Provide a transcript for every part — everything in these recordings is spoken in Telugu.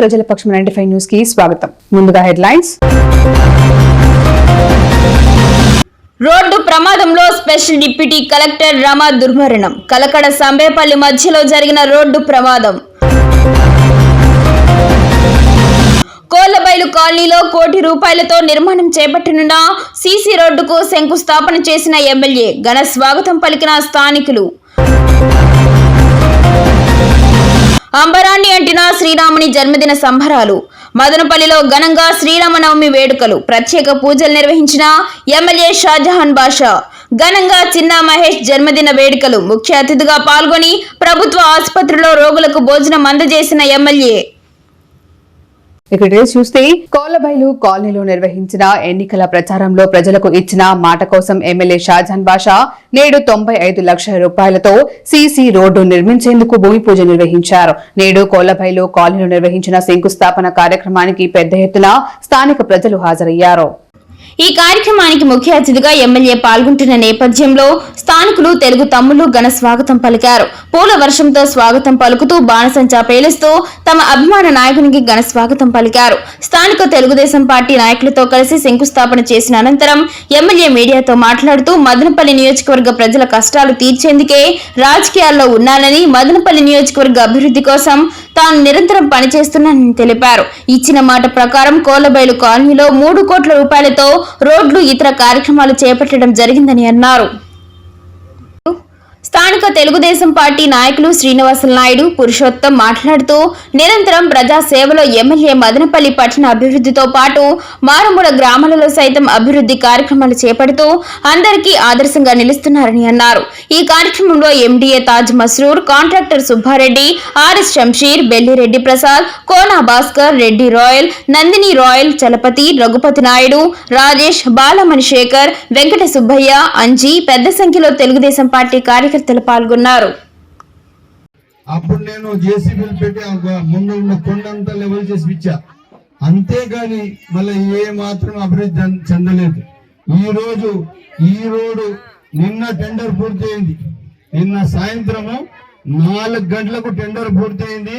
ప్రజల పక్షం నైన్టీ ఫైవ్ న్యూస్కి స్వాగతం. ముందుగా హెడ్లైన్స్. రోడ్డు ప్రమాదంలో స్పెషల్ డిప్యూటీ కలెక్టర్ రమ దుర్మరణం. కలకడ సంబేపల్లి మధ్యలో జరిగిన రోడ్డు ప్రమాదం. కోళ్ళబైలు కాలనీలో కోటి రూపాయలతో నిర్మాణం చేపట్టనున్న సీసీ రోడ్డుకు శంకుస్థాపన చేసిన ఎమ్మెల్యే ఘన స్వాగతం పలికిన స్థానికులు. అంబరాన్ని అంటిన శ్రీరాముని జన్మదిన సంబరాలు. మదనపల్లిలో ఘనంగా శ్రీరామనవమి వేడుకలు. ప్రత్యేక పూజలు నిర్వహించిన ఎమ్మెల్యే షాజహాన్ బాషా. ఘనంగా చిన్న మహేష్ జన్మదిన వేడుకలు. ముఖ్య అతిథిగా పాల్గొని ప్రభుత్వ ఆసుపత్రిలో రోగులకు భోజనం అందజేసిన ఎమ్మెల్యే ఇక్కడ చూస్తే కోలబైలు కాలనీలో నిర్వహించిన ఎన్నికల ప్రచారంలో ప్రజలకు ఇచ్చిన మాట కోసం ఎమ్మెల్యే షాజాన్ బాషా నేడు తొంభై ఐదు లక్షల రూపాయలతో సీసీ రోడ్డు నిర్మించేందుకు భూమి పూజ నిర్వహించారు. నేడు కోలబైలు కాలనీలో నిర్వహించిన శంకుస్థాపన కార్యక్రమానికి పెద్ద ఎత్తున స్థానిక ప్రజలు హాజరయ్యారు. ఈ కార్యక్రమానికి ముఖ్య అతిథిగా ఎమ్మెల్యే పాల్గొంటున్న నేపథ్యంలో స్థానికులు తెలుగు తమ్ముళ్ళు ఘన స్వాగతం పలికారు. పూల వర్షంతో స్వాగతం పలుకుతూ బాణసంచా పేలుస్తూ తమ అభిమాన నాయకునికి ఘన స్వాగతం పలికారు. స్థానిక తెలుగుదేశం పార్టీ నాయకులతో కలిసి శంకుస్థాపన చేసిన అనంతరం ఎమ్మెల్యే మీడియాతో మాట్లాడుతూ మదనపల్లి నియోజకవర్గ ప్రజల కష్టాలు తీర్చేందుకే రాజకీయాల్లో ఉన్నానని మదనపల్లి నియోజకవర్గ అభివృద్ధి కోసం తాను నిరంతరం పనిచేస్తున్నానని తెలిపారు. ఇచ్చిన మాట ప్రకారం కోలబైలు కాలనీలో మూడు కోట్ల రూపాయలతో రోడ్లు ఇతర కార్యక్రమాలు చేపట్టడం జరిగిందని అన్నారు. స్థానిక తెలుగుదేశం పార్టీ నాయకులు శ్రీనివాసులు నాయుడు పురుషోత్తం మాట్లాడుతూ నిరంతరం ప్రజా సేవలో ఎమ్మెల్యే మదనపల్లి పట్టణ అభివృద్ధితో పాటు మారుమూల గ్రామాలలో సైతం అభివృద్ధి కార్యక్రమాలు చేపడుతూ అందరికీ ఆదర్శంగా నిలుస్తున్నారని అన్నారు. ఈ కార్యక్రమంలో MDA Taj Masroor contractor Subbareddy RS Shamsheer Bellireddy Prasad Kona Bhaskar Reddy Rayal Nandini Rayal Chalapathi Raghupathi Naidu Rajesh Balamani Sekhar Venkata Subbaiah Anji పెద్ద సంఖ్యలో తెలుగుదేశం పార్టీ కార్యకర్తలు పాల్గొన్నారు. అప్పుడు నేను జేసీబీలు పెట్టి ముందు ఉన్న కొండంతా లెవెల్ చేసి ఇచ్చా. అంతేగాని మళ్ళీ ఏ మాత్రం అభివృద్ధి చెందలేదు. ఈ రోజు ఈ రోడ్డు నిన్న టెండర్ పూర్తయింది. నిన్న సాయంత్రము నాలుగు గంటలకు టెండర్ పూర్తయింది.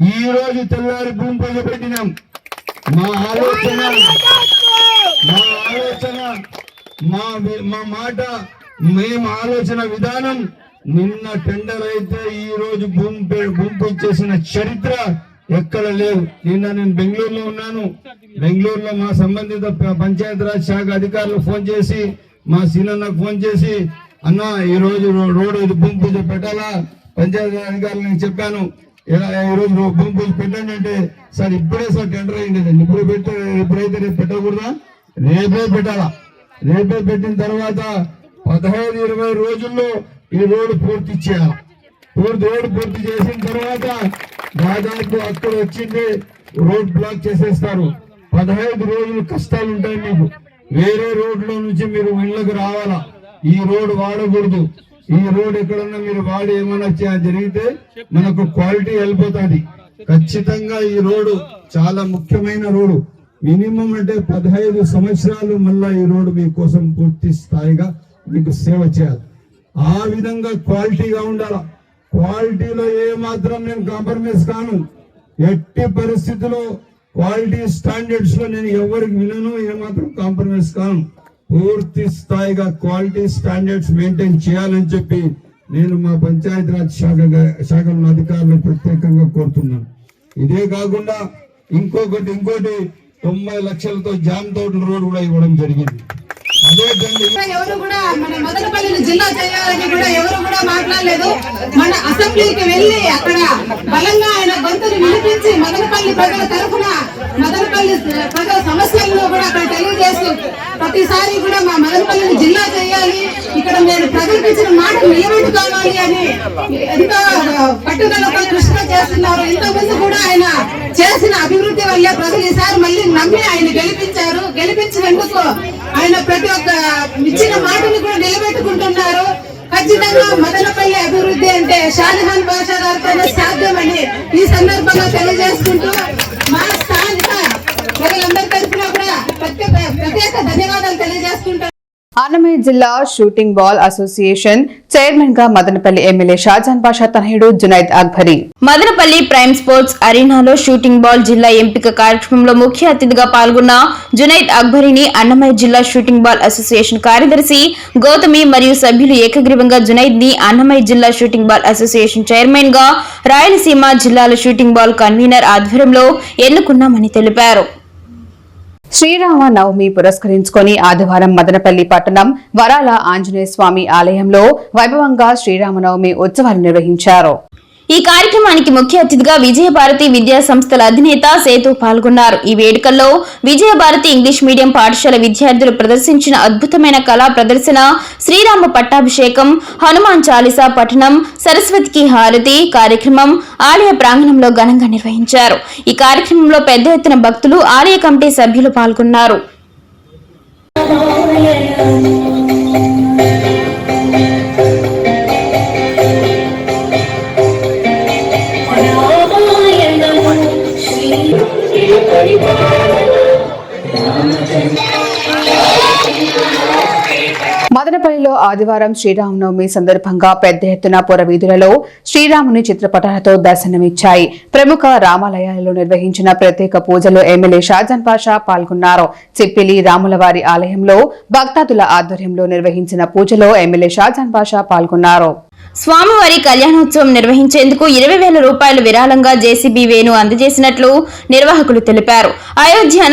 ఈ రోజు తెల్లారి భూమి పూజ పెట్టినాం. మా ఆలోచన మా ఆలోచన మా మా మాట మేము ఆలోచన విధానం నిన్న టెండర్ అయితే ఈ రోజు భూమి భూమి చేసిన చరిత్ర ఎక్కడ లేదు నిన్న నేను బెంగళూరులో ఉన్నాను. బెంగళూరులో మా సంబంధిత ప- పంచాయతీరాజ్ శాఖ అధికారులు ఫోన్ చేసి మా సీనన్నకు ఫోన్ చేసి అన్న ఈ రోజు రోడ్డు ఇది భూమి పూజ పెట్టాలా? పంచాయతీ అధికారులు నేను చెప్పాను. ఇలా ఈ రోజు రో- భూమి పూజ పెట్టండి అంటే సార్ ఇప్పుడే సార్ టెండర్ అయింది. ఇప్పుడు పెట్టే ఇప్పుడైతే రేపు పెట్టకూడదా? రేపే పెట్టాలా. రేపే పెట్టిన తర్వాత పదహైదు ఇరవై రోజుల్లో ఈ రోడ్డు పూర్తి చేయాలి. పూర్తి రోడ్డు పూర్తి చేసిన తర్వాత దాదాపు అక్కడ వచ్చింది రోడ్ బ్లాక్ చేసేస్తారు. పదహైదు రోజులు కష్టాలు ఉంటాయి మీకు. వేరే రోడ్లో నుంచి మీరు ఇళ్ళకి రావాలా? ఈ రోడ్ వాడకూడదు. ఈ రోడ్ ఎక్కడన్నా మీరు వాడి ఏమైనా జరిగితే మనకు క్వాలిటీ వెళ్ళిపోతుంది. ఖచ్చితంగా ఈ రోడ్డు చాలా ముఖ్యమైన రోడ్డు. మినిమం అంటే పదహైదు సంవత్సరాలు మళ్ళా ఈ రోడ్డు మీకోసం పూర్తి స్థాయిగా నీకు సేవ చేయాలి. ఆ విధంగా క్వాలిటీగా ఉండాలా? క్వాలిటీలో ఏ మాత్రం నేను కాంప్రమైజ్ కాను. ఎట్టి పరిస్థితిలో క్వాలిటీ స్టాండర్డ్స్లో నేను ఎవరికి వినను ఏమాత్రం కాంప్రమైజ్ కాను. పూర్తి స్థాయిగా క్వాలిటీ స్టాండర్డ్స్ మెయింటైన్ చేయాలని చెప్పి నేను మా పంచాయతీరాజ్ శాఖ శాఖల అధికారులు ప్రత్యేకంగా కోరుతున్నాను. ఇదే కాకుండా ఇంకొకటి ఇంకోటి తొంభై లక్షలతో జామ్ తోటల రోడ్ కూడా ఇవ్వడం జరిగింది. ఎవరు కూడా మన మదనపల్లిని జిల్లా చేయాలని కూడా ఎవరు కూడా మాట్లాడలేదు. మన అసెంబ్లీకి వెళ్ళి అక్కడ బలంగా ఆయన గొంతుని వినిపించి మదనపల్లి ప్రజల తరఫున మదనపల్లి ప్రజల సమస్యలను కూడా అక్కడ తెలియజేస్తూ ప్రతిసారి కూడా మా మదనపల్లిని జిల్లా చేయాలి. ఇక్కడ మీరు ప్రజలకు ఇచ్చిన మాట నిలబెట్టుకోవాలి అని ఎంతో పట్టుదలతో కృష్ణ చేస్తున్నారు. ఇంతకుముందు కూడా ఆయన చేసిన అభివృద్ధి వల్ల ప్రజలు ఈసారి మళ్ళీ నమ్మి ఆయన గెలిపించారు. గెలిపించినందుకు ఆయన ప్రతి ఒక్క ఇచ్చిన మాటను కూడా నిలబెట్టుకుంటున్నారు. ఖచ్చితంగా మదనపల్లి అభివృద్ధి అంటే షాజహాన్ బాషా గారితోనే సాధ్యమని ఈ సందర్భంగా తెలియజేసుకుంటూ మా స్థానిక ప్రజలందరి తరఫున కూడా ప్రత్యేక ప్రత్యేక ధన్యవాదాలు తెలియజేసుకుంటారు అన్నమయ్య జిల్లా షూటింగ్ బాల్ అసోసియేషన్ చైర్మన్గా మదనపల్లి ఎమ్మెల్యే షాజాన్ బాషా తనయుడు జునైద్ అక్బరీ. మదనపల్లి ప్రైమ్ స్పోర్ట్స్ అరీనాలో షూటింగ్ బాల్ జిల్లా ఎంపిక కార్యక్రమంలో ముఖ్య అతిథిగా పాల్గొన్న జునైద్ అక్బరీని అన్నమయ్య జిల్లా షూటింగ్ బాల్ అసోసియేషన్ కార్యదర్శి గౌతమి మరియు సభ్యులు ఏకగ్రీవంగా జునైద్ని అన్నమయ్య జిల్లా షూటింగ్ బాల్ అసోసియేషన్ చైర్మన్గా రాయలసీమ జిల్లాల షూటింగ్ బాల్ కన్వీనర్ ఆధ్వర్యంలో ఎన్నుకున్నామని తెలిపారు. శ్రీరామ నవమి పురస్కరించుకొని ఆదివారం మదనపల్లి పట్టణం వరాల ఆంజనేయ స్వామి ఆలయంలో వైభవంగా శ్రీరామనవమి ఉత్సవాలు నిర్వహించారు. ఈ కార్యక్రమానికి ముఖ్య అతిథిగా విజయభారతి విద్యా సంస్థల అధినేత సేతు పాల్గొన్నారు. ఈ వేడుకల్లో విజయభారతి ఇంగ్లీష్ మీడియం పాఠశాల విద్యార్థులు ప్రదర్శించిన అద్భుతమైన కళా ప్రదర్శన శ్రీరామ పట్టాభిషేకం హనుమాన్ చాలీసా పఠనం సరస్వతికి హారతి కార్యక్రమం ఆలయ ప్రాంగణంలో ఘనంగా నిర్వహించారు. ఈ కార్యక్రమంలో పెద్ద ఎత్తున భక్తులు ఆలయ కమిటీ సభ్యులు పాల్గొన్నారు. మదనపల్లిలో ఆదివారం శ్రీరామనవమి సందర్భంగా పెద్ద ఎత్తున పుర వీధులలో శ్రీరాముని చిత్రపటాలతో దర్శనమిచ్చాయి. ప్రముఖ రామాలయాలలో నిర్వహించిన ప్రత్యేక పూజలో ఎమ్మెల్యే షాజాన్ పాషా పాల్గొన్నారు. చిప్పిలి రాములవారి ఆలయంలో భక్తాదుల ఆధ్వర్యంలో నిర్వహించిన పూజలో ఎమ్మెల్యే షాజాన్ పాషా పాల్గొన్నారు. స్వామివారి కళ్యాణోత్సవం నిర్వహించేందుకు ఇరవై వేల రూపాయలు విరాళంగా జేసీబీ వేను అందజేసినట్లు నిర్వాహకులు తెలిపారు. అయోధ్య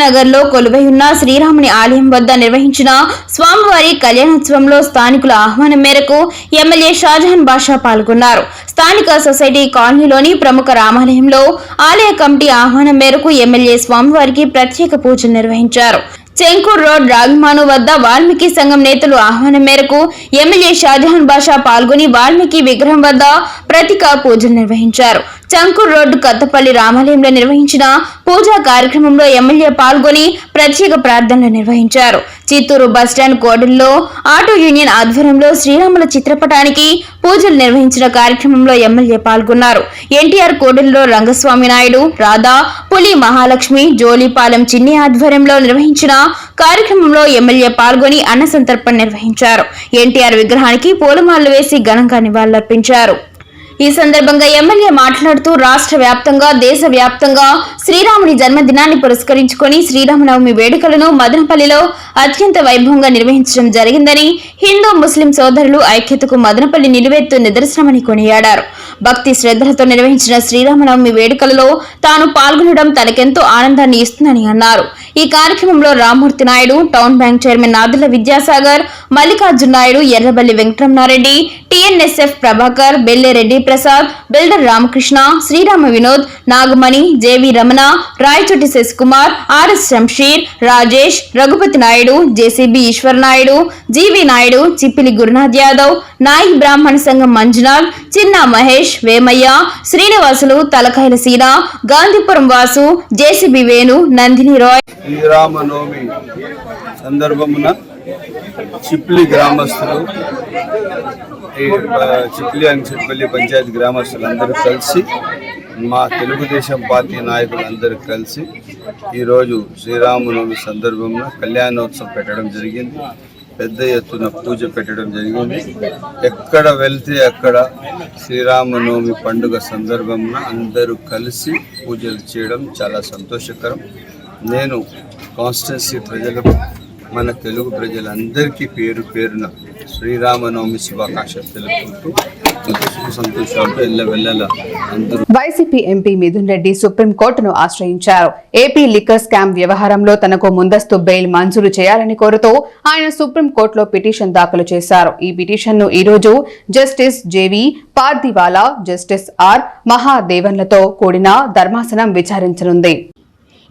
కొలువై ఉన్న శ్రీరాముని ఆలయం వద్ద నిర్వహించిన స్వామివారి కళ్యాణోత్సవంలో స్థానికుల ఆహ్వానం మేరకు ఎమ్మెల్యే షాజహాన్ బాషా పాల్గొన్నారు. స్థానిక సొసైటీ కాలనీలోని ప్రముఖ రామాలయంలో ఆలయ కమిటీ ఆహ్వానం మేరకు ఎమ్మెల్యే స్వామివారికి ప్రత్యేక పూజలు నిర్వహించారు. చెంకూర్ రోడ్ రాగ్మాను వద్ద వాల్మీకి సంఘం నేతలు ఆహ్వానం మేరకు ఎమ్మెల్యే షాజహాన్ బాషా పాల్గొని వాల్మీకి విగ్రహం వద్ద ప్రతీక పూజలు నిర్వహించారు. చంకూర్ రోడ్డు కొత్తపల్లి రామాలయంలో నిర్వహించిన పూజా కార్యక్రమంలో ఎమ్మెల్యే పాల్గొని ప్రత్యేక ప్రార్థనలు నిర్వహించారు. చిత్తూరు బస్టాండ్ కోడల్లో ఆటో యూనియన్ ఆధ్వర్యంలో శ్రీరాముల చిత్రపటానికి పూజలు నిర్వహించిన కార్యక్రమంలో ఎమ్మెల్యే పాల్గొన్నారు. ఎన్టీఆర్ కోడలిలో రంగస్వామి నాయుడు రాధా పులి మహాలక్ష్మి జోలిపాలెం చిన్ని ఆధ్వర్యంలో నిర్వహించిన కార్యక్రమంలో ఎమ్మెల్యే పాల్గొని అన్న సంతర్పణ నిర్వహించారు. ఎన్టీఆర్ విగ్రహానికి పూలమాలలు వేసి ఘనంగా నివాళులర్పించారు. ఈ సందర్భంగా ఎమ్మెల్యే మాట్లాడుతూ రాష్ట్ర వ్యాప్తంగా దేశ వ్యాప్తంగా శ్రీరాముని జన్మదినాన్ని పురస్కరించుకొని శ్రీరామనవమి వేడుకలను మదనపల్లిలో అత్యంత వైభవంగా నిర్వహించడం జరిగిందని హిందూ ముస్లిం సోదరులు ఐక్యతకు మదనపల్లి నిలువెత్తు నిదర్శనమని కొనియాడారు. భక్తి శ్రద్ధలతో నిర్వహించిన శ్రీరామనవమి వేడుకలలో తాను పాల్గొనడం తనకెంతో ఆనందాన్ని ఇస్తుందని అన్నారు. ఈ కార్యక్రమంలో Rammurthy Naidu town bank chairman Nadula Vidyasagar Mallikarjuna Naidu Errabelli Venkataramana Reddy TNSF Prabhakar Bellereddy Prasad builder Ramakrishna Srirama Vinod Nagamani JV Ramana Rayachoti Sasikumar RS Shamsheer Rajesh Raghupathi Naidu JCB Eshwar Naidu GV Naidu Chippili Gurunath Yadav Nayi Brahmana Sangham Manjunath Chinna Mahesh Vemaiah Srinivasulu Talakayala Seena Gandhipuram Vasu JCB Venu Nandini Rai. Sriramanavami సందర్భమున Chipli గ్రామస్తులు ఈ చిప్లి అని చిప్పల్లి పంచాయతీ గ్రామస్తులందరూ కలిసి మా తెలుగుదేశం పార్టీ నాయకులందరూ కలిసి ఈరోజు శ్రీరామనవమి సందర్భంలో కళ్యాణోత్సవం పెట్టడం జరిగింది. పెద్ద ఎత్తున పూజ పెట్టడం జరిగింది. ఎక్కడ వెళ్తే అక్కడ శ్రీరామనవమి పండుగ సందర్భంలో అందరూ కలిసి పూజలు చేయడం చాలా సంతోషకరం. నేను కాన్స్టెన్సీ ప్రజలకు మన తెలుగు ప్రజలందరికీ పేరు పేరున శ్రీరామనవమి శుభాకాంక్షలు తెలుపుకుంటూ వైసీపీ ఎంపీ మిథున్ రెడ్డి సుప్రీంకోర్టును ఆశ్రయించారు. ఏపీ లిక్కర్ స్కామ్ వ్యవహారంలో తనకు ముందస్తు బెయిల్ మంజూరు చేయాలని కోరుతూ ఆయన సుప్రీంకోర్టులో పిటిషన్ దాఖలు చేశారు. ఈ పిటిషన్ను ఈ రోజు justice JV Pardiwala justice R మహాదేవన్లతో కూడిన ధర్మాసనం విచారించనుంది.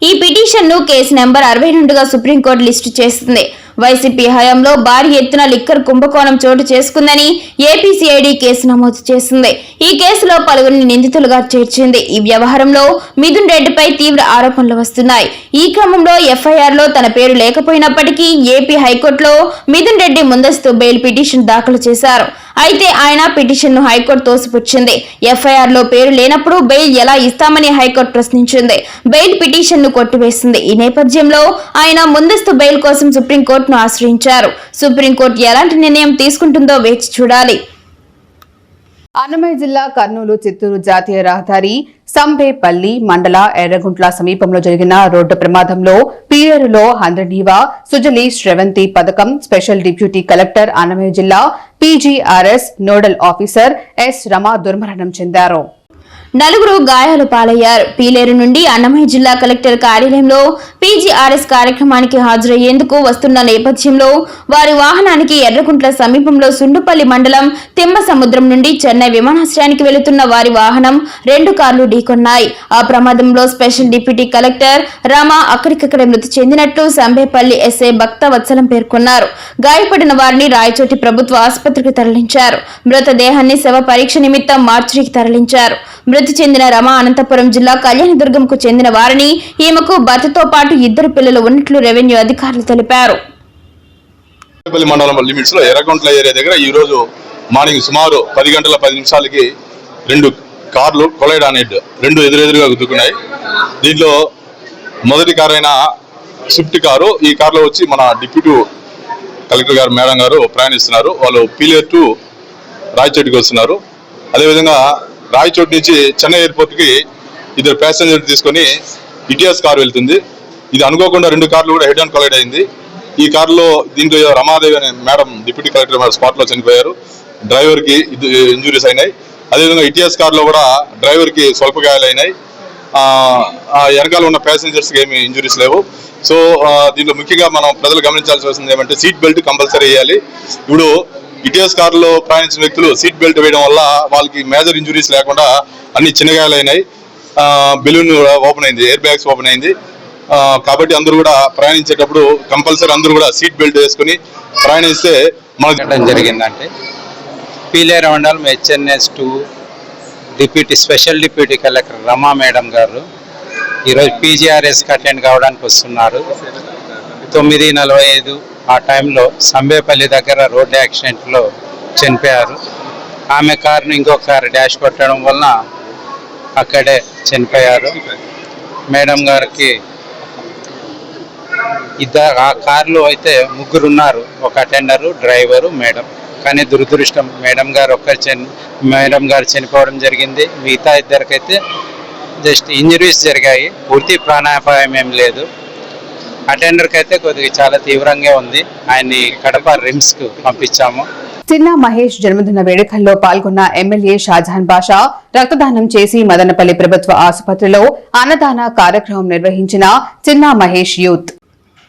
ఈ పిటిషన్ను కేసు నెంబర్ అరవై రెండుగా సుప్రీంకోర్టు లిస్టు చేస్తుంది. వైసీపీ హయాంలో భారీ ఎత్తున లిక్కర్ కుంభకోణం చోటు చేసుకుందని ఏపీసీఐడి కేసు నమోదు చేసింది. ఈ కేసులో పలువురిని నిందితులుగా చేర్చింది. ఈ వ్యవహారంలో మిథున్ రెడ్డిపై తీవ్ర ఆరోపణలు వస్తున్నాయి. ఈ క్రమంలో ఎఫ్ఐఆర్లో తన పేరు లేకపోయినప్పటికీ ఏపీ హైకోర్టులో మిథున్ రెడ్డి ముందస్తు బెయిల్ పిటిషన్ దాఖలు చేశారు. అయితే ఆయన పిటిషన్ను హైకోర్టు తోసిపుచ్చింది. ఎఫ్ఐఆర్లో పేరు లేనప్పుడు బెయిల్ ఎలా ఇస్తామని హైకోర్టు ప్రశ్నించింది. బెయిల్ పిటిషన్ను కొట్టివేసింది. ఈ నేపథ్యంలో ఆయన ముందస్తు బెయిల్ కోసం సుప్రీంకోర్టు సుప్రీంకోర్టును ఆశ్రయించారు. సుప్రీంకోర్టు ఎలాంటి నిర్ణయం తీసుకుంటుందో వేచి చూడాలి. అన్నమయ్య జిల్లా కర్నూలు చిత్తూరు జాతీయ రహదారి సంబేపల్లి మండల ఎర్రగుంట్ల సమీపంలో జరిగిన రోడ్డు ప్రమాదంలో పీయరులో హంద్రనీవా సుజలి శ్రవంతి పథకం స్పెషల్ డిప్యూటీ కలెక్టర్ అన్నమయ్య జిల్లా PGRS nodal officer S Rama దుర్మరణం చెందారు. నలుగురు గాయాలు పాలయ్యారు. పీలేరు నుండి అన్నమయ్య జిల్లా కలెక్టర్ కార్యాలయంలో పీజీఆర్ఎస్ కార్యక్రమానికి హాజరయ్యేందుకు వస్తున్న నేపథ్యంలో వారి వాహనానికి ఎర్రకుంట్ల సమీపంలో సుండుపల్లి మండలం తిమ్మ సముద్రం నుండి చెన్నై విమానాశ్రయానికి వెళుతున్న వారి వాహనం రెండు కార్లు ఢీకొన్నాయి. ఆ ప్రమాదంలో స్పెషల్ డిప్యూటీ కలెక్టర్ రమా అక్కడికక్కడే మృతి చెందినట్లు సంబేపల్లి ఎస్ఐ భక్త వత్సలం పేర్కొన్నారు. గాయపడిన వారిని రాయచోటి ప్రభుత్వ ఆసుపత్రికి తరలించారు. మృతదేహాన్ని శవ పరీక్ష నిమిత్తం మార్చికి తరలించారు. మృతి చెందిన రమ అనంతపురం జిల్లా కళ్యాణదుర్గంకు చెందిన వారిని ఈమెకు భర్తతో పాటు ఇద్దరు పిల్లలు ఉన్నట్లు రెవెన్యూ అధికారులు తెలిపారు. మండలం లిమిట్స్లో ఎర్రగుంట్ల ఏరియా దగ్గర ఈ రోజు మార్నింగ్ సుమారు పది గంటల పది నిమిషాలకి రెండు కార్లు కొలైడ్ అనేడ్ రెండు ఎదురెదురుగా గుద్దుకున్నాయి. దీంట్లో మొదటి కారు అయిన స్విఫ్ట్ కారు ఈ కారులో వచ్చి మన డిప్యూటీ కలెక్టర్ గారు మేడం గారు ప్రయాణిస్తున్నారు. వాళ్ళు పీలియర్ టు రాయచోటికి వస్తున్నారు. అదేవిధంగా రాయచోటు నుంచి చెన్నై ఎయిర్పోర్ట్కి ఇద్దరు ప్యాసింజర్ తీసుకొని ఇటీఎస్ కారు వెళ్తుంది. ఇది అనుకోకుండా రెండు కార్లు కూడా హెడ్ అండ్ కొలైడ్ అయింది. ఈ కారులో దీంట్లో రమాదేవి అనే మేడం డిప్యూటీ కలెక్టర్ మేడం స్పాట్లో చనిపోయారు డ్రైవర్కి ఇంజురీస్ అయినాయి. అదేవిధంగా ఇటిఎస్ కారులో కూడా డ్రైవర్కి స్వల్ప గాయాలైనాయి ఆ, వెనకాల ఉన్న ప్యాసింజర్స్కి ఏమి ఇంజురీస్ లేవు. సో దీంట్లో ముఖ్యంగా మనం ప్రజలు గమనించాల్సి వస్తుంది ఏమంటే సీట్ బెల్ట్ కంపల్సరీ వేయాలి. ఇప్పుడు ఇటీఎస్ కారులో ప్రయాణించిన వ్యక్తులు సీట్ బెల్ట్ వేయడం వల్ల వాళ్ళకి మేజర్ ఇంజురీస్ లేకుండా అన్ని చిన్నగాయాలు అయినాయి బెలూన్ ఓపెన్ అయింది ఎయిర్ బ్యాగ్స్ ఓపెన్ అయింది. కాబట్టి అందరూ కూడా ప్రయాణించేటప్పుడు కంపల్సరీ అందరూ కూడా సీట్ బెల్ట్ వేసుకుని ప్రయాణిస్తే మనకు జరిగిందంటే పీలేర మండలం HNS two deputy special deputy collector Rama madam గారు ఈరోజు పీజీఆర్ఎస్కి అటెండ్ కావడానికి వస్తున్నారు. తొమ్మిది నలభై ఐదు ఆ టైంలో సంబేపల్లి దగ్గర రోడ్ యాక్సిడెంట్లో చనిపోయారు. ఆమె కారును ఇంకో కారు డాష్ కొట్టడం వలన అక్కడే చనిపోయారు. మేడం గారికి ఇద్దరు ఆ కారులో అయితే ముగ్గురు ఉన్నారు ఒక అటెండరు డ్రైవరు మేడం. కానీ దురదృష్టం మేడం గారు ఒక్కరు చని మేడం గారు చనిపోవడం జరిగింది. మిగతా ఇద్దరికైతే జస్ట్ ఇంజరీస్ జరిగాయి. పూర్తి ప్రాణాపాయం ఏం లేదు. అటెండర్కి అయితే కొద్దిగా చాలా తీవ్రంగా ఉంది. ఆయన్ని కడప రిమ్స్కు పంపించాము. చిన్న మహేష్ జన్మదిన వేడుకల్లో పాల్గొన్న ఎమ్మెల్యే షాజహాన్ బాషా రక్తదానం చేసి మదనపల్లి ప్రభుత్వ ఆసుపత్రిలో అన్నదాన కార్యక్రమం నిర్వహించిన చిన్న మహేష్ యూత్.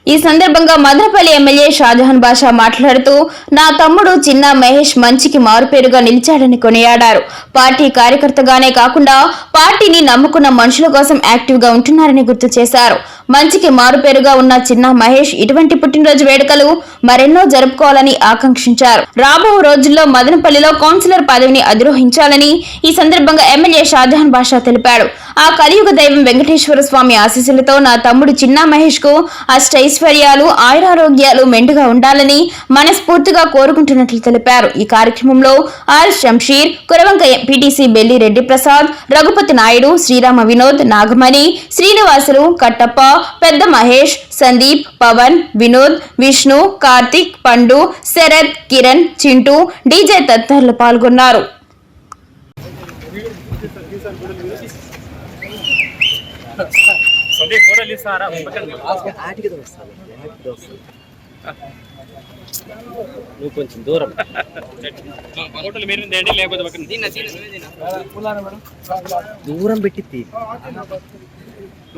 ఈ సందర్భంగా మదనపల్లి ఎమ్మెల్యే షాజహాన్ బాషా మాట్లాడుతూ నా తమ్ముడు చిన్న మహేష్ మంచికి మారుపేరుగా నిలిచాడని కొనియాడారు. పార్టీ కార్యకర్తగానే కాకుండా పార్టీని నమ్ముకున్న మనుషుల కోసం యాక్టివ్గా ఉంటున్నారని గుర్తు చేశారు. మంచికి మారుపేరుగా ఉన్న చిన్న మహేష్ ఇటువంటి పుట్టినరోజు వేడుకలు మరెన్నో జరుపుకోవాలని ఆకాంక్షించారు. రాబో రోజుల్లో మదనపల్లిలో కౌన్సిలర్ పదవిని అధిరోహించాలని ఈ సందర్భంగా ఎమ్మెల్యే షాజహాన్ బాషా తెలిపాడు. ఆ కలియుగ దైవం వెంకటేశ్వర స్వామి ఆశీస్సులతో నా తమ్ముడు చిన్న మహేష్కు అష్టై ఐశ్వర్యాలు ఆయురారోగ్యాలు మెండుగా ఉండాలని మనస్ఫూర్తిగా కోరుకుంటున్నట్లు తెలిపారు. ఈ కార్యక్రమంలో ఆర్ శంషీర్ కురవంక పిటిసి బెల్లి రెడ్డి ప్రసాద్ రఘుపతి నాయుడు శ్రీరామ వినోద్ నాగమణి శ్రీనివాసులు కట్టప్ప పెద్ద మహేష్ సందీప్ పవన్ వినోద్ విష్ణు కార్తిక్ పండు శరత్ కిరణ్ చింటూ డీజే తదితరులు పాల్గొన్నారు. నువ్వు కొంచెం దూరం. దూరం పెట్టి తీ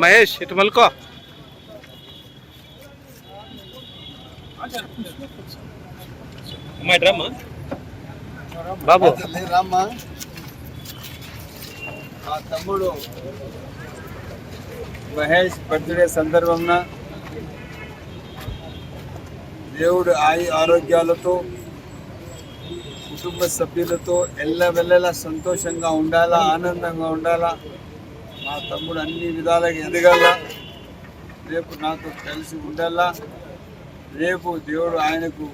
మహేష్ ఇటు మలుకో. అమ్మాయి డ్రమ్? బాబు. రామ్మా ఆ తమ్ముడు. మహేష్ బర్త్డే సందర్భంగా దేవుడు ఆయు ఆరోగ్యాలతో కుటుంబ సభ్యులతో ఎల్లవెల్లలా సంతోషంగా ఉండాలా ఆనందంగా ఉండాలా? మా తమ్ముడు అన్ని విధాలుగా ఎదగాల. రేపు నాతో కలిసి ఉండాలా? రేపు దేవుడు ఆయనకు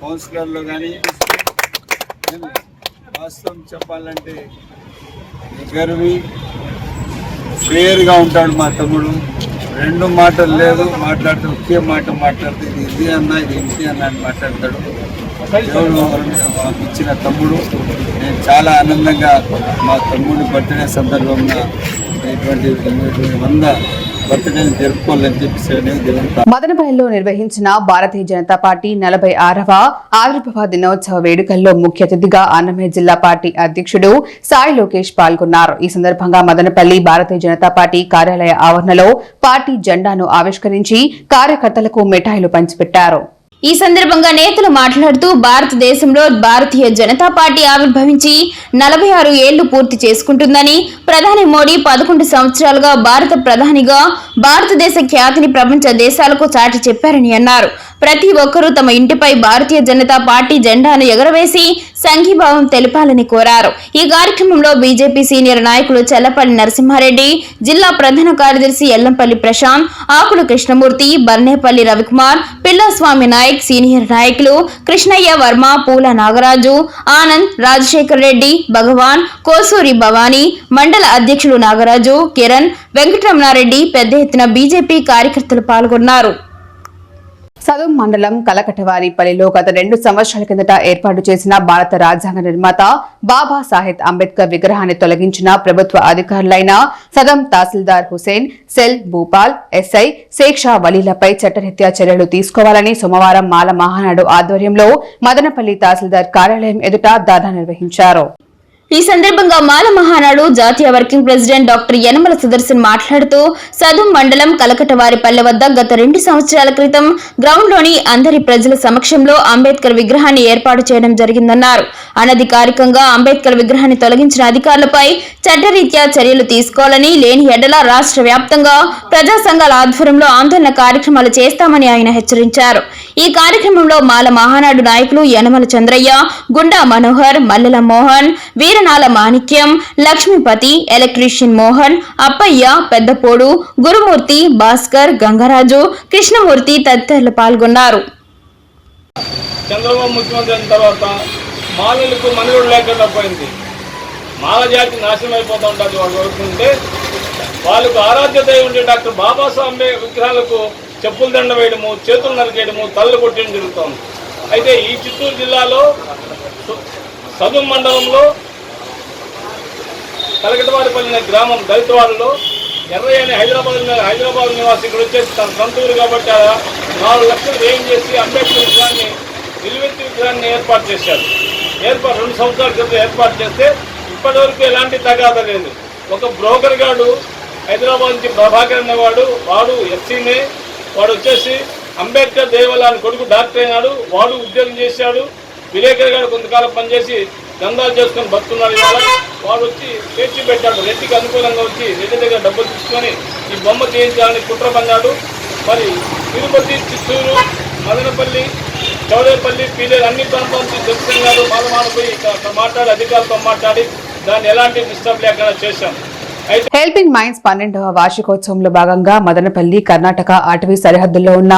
కౌన్సిలర్లో కానీ వాస్తవం చెప్పాలంటే గర్వి క్లియర్గా ఉంటాడు మా తమ్ముడు. రెండు మాటలు లేదు మాట్లాడితే ఒకే మాట మాట్లాడితే ఇది ఇది అన్న ఇది ఇంటి అన్న అని మాట్లాడతాడు. దేవుడు మాకు ఇచ్చిన తమ్ముడు. నేను చాలా ఆనందంగా మా తమ్ముడి బర్త్డే సందర్భంగా ఇటువంటి వంద మదనపల్లిలో నిర్వహించిన భారతీయ జనతా పార్టీ నలభై ఆరవ ఆవిర్భావ దినోత్సవ వేడుకల్లో ముఖ్య అతిథిగా అన్నమయ్య జిల్లా పార్టీ అధ్యక్షుడు సాయి లోకేష్ పాల్గొన్నారు. ఈ సందర్భంగా మదనపల్లి భారతీయ జనతా పార్టీ కార్యాలయ ఆవరణలో పార్టీ జెండాను ఆవిష్కరించి కార్యకర్తలకు మిఠాయిలు పంచిపెట్టారు. ఈ సందర్భంగా నేతలు మాట్లాడుతూ భారతదేశంలో భారతీయ జనతా పార్టీ ఆవిర్భవించి నలభై ఆరు ఏళ్ళు పూర్తి చేసుకుంటుందని ప్రధాని మోడీ పదకొండు సంవత్సరాలుగా భారత ప్రధానిగా భారతదేశ ఖ్యాతిని ప్రపంచ దేశాలకు చాటి చెప్పారని అన్నారు. ప్రతి ఒక్కరూ తమ ఇంటిపై భారతీయ జనతా పార్టీ జెండాను ఎగరవేసి సంఘీభావం తెలిపాలని కోరారు. ఈ కార్యక్రమంలో బీజేపీ సీనియర్ నాయకులు చల్లపల్లి నరసింహారెడ్డి జిల్లా ప్రధాన కార్యదర్శి ఎల్లంపల్లి ప్రశాంత్ ఆకుల కృష్ణమూర్తి బర్నేపల్లి రవికుమార్ పిల్లస్వామి నాయక్ సీనియర్ నాయకులు కృష్ణయ్య వర్మ పూల నాగరాజు ఆనంద్ రాజశేఖర్ రెడ్డి భగవాన్ కోసూరి భవానీ మండల అధ్యక్షులు నాగరాజు కిరణ్ వెంకటరమణారెడ్డి పెద్ద ఎత్తున బీజేపీ కార్యకర్తలు పాల్గొన్నారు. సదుం మండలం కలకటవారిపల్లిలో గత రెండు సంవత్సరాల కిందట ఏర్పాటు చేసిన భారత రాజ్యాంగ నిర్మాత బాబా సాహెబ్ అంబేద్కర్ విగ్రహాన్ని తొలగించిన ప్రభుత్వ అధికారులైన సదం తహసీల్దార్ హుసేన్ సెల్ భూపాల్ ఎస్ఐ శేక్షా వలీలపై చట్టరీత్యా చర్యలు తీసుకోవాలని సోమవారం మాల మహానాడు ఆధ్వర్యంలో మదనపల్లి తహసీల్దార్ కార్యాలయం ఎదుట ధర్నా నిర్వహించారు. ఈ సందర్భంగా మాల మహానాడు జాతీయ working president doctor Yanamala Sudarshan మాట్లాడుతూ సదుం మండలం కలకటవారిపల్లె వద్ద గత రెండు సంవత్సరాల క్రితం గ్రౌండ్లోని అందరి ప్రజల సమక్షంలో అంబేద్కర్ విగ్రహాన్ని ఏర్పాటు చేయడం జరిగిందన్నారు. అనధికారికంగా అంబేద్కర్ విగ్రహాన్ని తొలగించిన అధికారులపై చట్టరీత్యా చర్యలు తీసుకోవాలని లేని ఎడల రాష్ట్ర వ్యాప్తంగా ప్రజా సంఘాల ఆధ్వర్యంలో ఆందోళన కార్యక్రమాలు చేస్తామని ఆయన హెచ్చరించారు. ఈ కార్యక్రమంలో మాల మహానాడు నాయకులు యనమల చంద్రయ్య గుండా మనోహర్ మల్లెల మోహన్ వీర వీరనాల మాణిక్యం లక్ష్మీపతి ఎలక్ట్రీషియన్ మోహన్ అప్పయ్య పెద్దపోడు గురుమూర్తి భాస్కర్ గంగరాజు కృష్ణమూర్తి తదితరులు పాల్గొన్నారు. చంద్రబాబు ముఖ్యమంత్రి అయిన తర్వాత మాలలకు మనుగడ లేకుండా పోయింది. మాల జాతి నాశనం అయిపోతూ ఉంటుంది వాళ్ళు కోరుకుంటే వాళ్ళకు ఆరాధ్యత ఉండే డాక్టర్ బాబాసాహెబ్ అంబే విగ్రహాలకు చెప్పులు దండ వేయడము చేతులు నరికేయడము తలలు కొట్టడం జరుగుతుంది. అయితే ఈ చిత్తూరు జిల్లాలో సు- సదుం మండలంలో కలకటవారిపల్లి అనే గ్రామం దళితవాడలో ఎర్రయ్య అనే హైదరాబాద్ హైదరాబాద్ నివాసి ఇక్కడ వచ్చేసి తన సొంతూరు కాబట్టి నాలుగు లక్షలు వ్యయం చేసి అంబేద్కర్ విగ్రహాన్ని నిలువెత్తి విగ్రహాన్ని ఏర్పాటు చేశారు. ఏర్పాటు రెండు సంవత్సరాల క్రితం ఏర్పాటు చేస్తే ఇప్పటివరకు ఎలాంటి తగాద లేదు. ఒక బ్రోకర్ గాడు హైదరాబాద్ నుంచి ప్రభాకర్ అనేవాడు వాడు ఎస్సీనే. వాడు వచ్చేసి అంబేద్కర్ దేవాలయాన్ని కొడుకు డాక్టర్ అయినాడు. వాడు ఉద్యోగం చేశాడు. విలేకర్ గారు కొంతకాలం పనిచేసి దందాలు చేసుకొని బతుకున్నాడు ఇవాళ. వాడు వచ్చి పేర్చి పెట్టాడు రెడ్డికి అనుకూలంగా వచ్చి రెడ్డి దగ్గర డబ్బులు తీసుకొని ఈ బొమ్మ చేయించాలని కుట్ర పన్నాడు మరి తిరుపతి చిత్తూరు మదనపల్లి చౌడేపల్లి పీలేరు అన్ని ప్రాంతాల నుంచి తెలుసుకుని గారు మాట్లాడి అధికారులతో మాట్లాడి దాన్ని ఎలాంటి డిస్టర్బ్ లేకుండా చేశాం. హెల్పింగ్ మైండ్స్ పన్నెండవ వార్షికోత్సవంలో భాగంగా మదనపల్లి కర్ణాటక అటవీ సరిహద్దుల్లో ఉన్న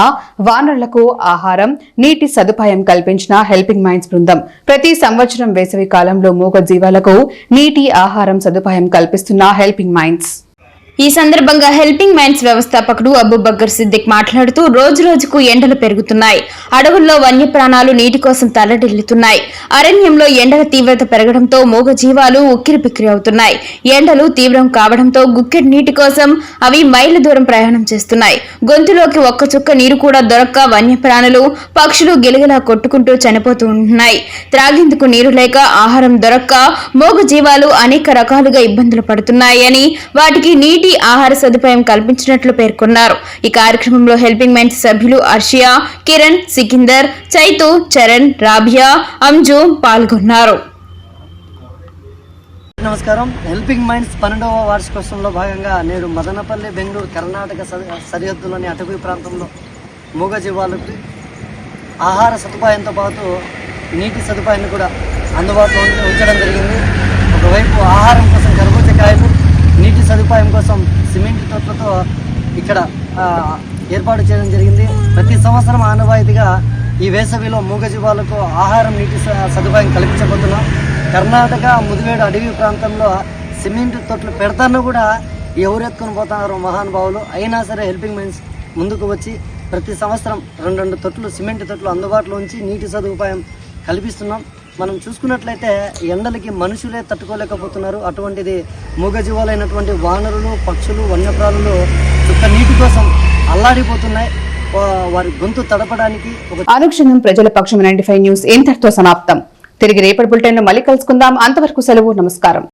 వానరులకు ఆహారం నీటి సదుపాయం కల్పించిన హెల్పింగ్ మైండ్స్ బృందం. ప్రతి సంవత్సరం వేసవి కాలంలో మూగ జీవాలకు నీటి ఆహారం సదుపాయం కల్పిస్తున్న హెల్పింగ్ మైండ్స్. ఈ సందర్భంగా హెల్పింగ్ మైన్స్ వ్యవస్థాపకుడు అబుబక్కర్ సిద్దిక్ మాట్లాడుతూ రోజు రోజుకు ఎండలు పెరుగుతున్నాయి. అడవుల్లో వన్యప్రాణాలు నీటి కోసం తల్లడిల్లుతున్నాయి అరణ్యంలో ఎండల తీవ్రత పెరగడంతో మూగ జీవాలు ఉక్కిరి పిక్కిరి అవుతున్నాయి. ఎండలు తీవ్రం కావడంతో గుక్కెడు నీటి కోసం అవి మైళ్ళ దూరం ప్రయాణం చేస్తున్నాయి. గొంతులోకి ఒక్క చుక్క నీరు కూడా దొరక్క వన్యప్రాణులు పక్షులు గిలగిలా కొట్టుకుంటూ చనిపోతూ ఉంటున్నాయి. త్రాగేందుకు నీరు లేక ఆహారం దొరక్క మూగ జీవాలు అనేక రకాలుగా ఇబ్బందులు పడుతున్నాయని వాటికి నీటి ఆహార సదుపాయం కల్పించినట్లు పేర్కొన్నారు. ఈ కార్యక్రమంలో హెల్పింగ్ మైండ్స్ సభ్యులు అర్షియా కిరణ్ సికిందర్ చైతు చరణ్ రాభియా అంజు పాల్గొన్నారు. నమస్కారం. హెల్పింగ్ మైండ్స్ పన్నెండవ వార్షికోత్సవంలో భాగంగా నేడు మదనపల్లి బెంగళూరు కర్ణాటక సరిహద్దులోని అటవీ ప్రాంతంలో మూగజీవాలకు ఆహార సదుపాయంతో పాటు నీటి సదుపాయాన్ని కూడా అందుబాటులో ఉంచడం జరిగింది. ఒకవైపు ఆహారం కోసం కర్బూజకాయలు సదుపాయం కోసం సిమెంట్ తొట్లతో ఇక్కడ ఏర్పాటు చేయడం జరిగింది. ప్రతి సంవత్సరం ఆనవాయితీగా ఈ వేసవిలో మూగజీవాలకు ఆహారం నీటి స- సదుపాయం కల్పించబోతున్నాం. కర్ణాటక ముదివేడు అడవి ప్రాంతంలో సిమెంట్ తొట్లు పెడతాను కూడా ఎవరెత్తుకుని పోతున్నారు మహానుభావులు. అయినా సరే హెల్పింగ్ మెన్స్ ముందుకు వచ్చి ప్రతి సంవత్సరం రెండు రెండు తొట్లు సిమెంట్ తొట్లు అందుబాటులో ఉంచి నీటి సదుపాయం కల్పిస్తున్నాం. మనం చూసుకున్నట్లయితే ఎండలకి మనుషులే తట్టుకోలేకపోతున్నారు. అటువంటిది మూగజీవాలైనటువంటి వానరులు పక్షులు వన్యప్రాణులు చుక్క నీటి కోసం అల్లాడిపోతున్నాయి. వారి గొంతు తడపడానికి ఒక అనుక్షణం ప్రజల పక్షం నైన్టీ ఫైవ్ న్యూస్ ఇంతటితో సమాప్తం. తిరిగి రేపటి బులెటిన్ మళ్ళీ కలుసుకుందాం. అంతవరకు సెలవు నమస్కారం.